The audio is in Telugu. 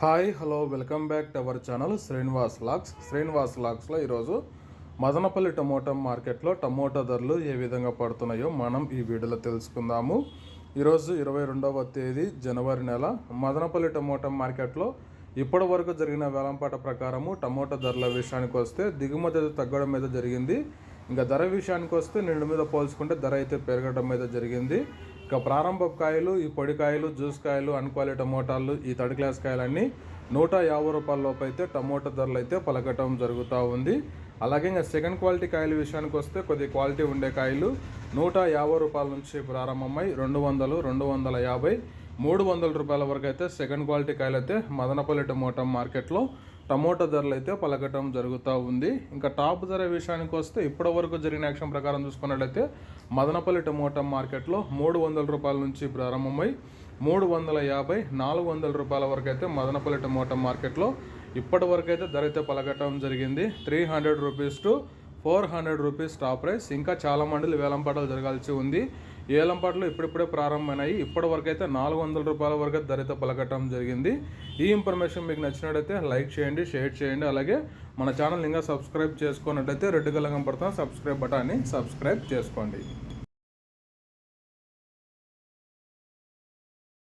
Hi hello welcome back to our channel Srinivas lakhs. Srinivas లాక్స్లో ఈరోజు మదనపల్లి టమోటా మార్కెట్లో టమోటా ధరలు ఏ విధంగా పడుతున్నాయో మనం ఈ వీడియోలో తెలుసుకుందాము. ఈరోజు ఇరవై రెండవ తేదీ జనవరి నెల. మదనపల్లి టమోటా మార్కెట్లో ఇప్పటి వరకు జరిగిన వేలంపాట ప్రకారము టమోటా ధరల విషయానికి వస్తే దిగుమతి అయితే తగ్గడం మీద జరిగింది. ఇంకా ధర విషయానికి వస్తే నిండు మీద పోల్చుకుంటే ధర అయితే పెరగడం మీద జరిగింది. ఇక ప్రారంభ కాయలు ఈ పొడి కాయలు జ్యూస్ కాయలు అన్క్వాలిటీ టమోటాలు ఈ థర్డ్ క్లాస్ కాయలన్నీ నూట యాభై రూపాయల లోపు అయితే టమోటా ధరలు అయితే పలకటం జరుగుతూ ఉంది. అలాగే ఇంకా సెకండ్ క్వాలిటీ కాయల విషయానికి వస్తే కొద్ది క్వాలిటీ ఉండే కాయలు నూట యాభై రూపాయల నుంచి ప్రారంభమై రెండు వందలు రెండు వందల యాభై మూడు వందల రూపాయల వరకు అయితే సెకండ్ క్వాలిటీ కాయలు అయితే మదనపల్లి టమోటా మార్కెట్లో టమోటా ధరలు అయితే పలకటం జరుగుతూ ఉంది. ఇంకా టాప్ ధర విషయానికి వస్తే ఇప్పటి వరకు జరిగిన యాక్షన్ ప్రకారం చూసుకున్నట్లయితే మదనపల్లి టమోటా మార్కెట్లో మూడు వందల రూపాయల నుంచి ప్రారంభమై మూడు వందల యాభై నాలుగు వందల రూపాయల వరకు అయితే మదనపల్లి టమోటా మార్కెట్లో ఇప్పటి వరకు అయితే ధర అయితే పలకటం జరిగింది. Three hundred rupees to four hundred rupees top price. ఇంకా చాలా మండలి వేలంపాటలు జరగాల్సి ఉంది. ఏలంపాట్లు ఇప్పుడిప్పుడే ప్రారంభమైనాయి. ఇప్పటి వరకు అయితే నాలుగు వందల రూపాయల వరకు ధర పలకటం జరిగింది. ఈ ఇన్ఫర్మేషన్ మీకు నచ్చినట్టయితే లైక్ చేయండి షేర్ చేయండి. అలాగే మన ఛానల్ ఇంకా సబ్స్క్రైబ్ చేసుకున్నట్లయితే రెడ్ కలగం పడుతున్న సబ్స్క్రైబ్ బటాన్ని సబ్స్క్రైబ్ చేసుకోండి.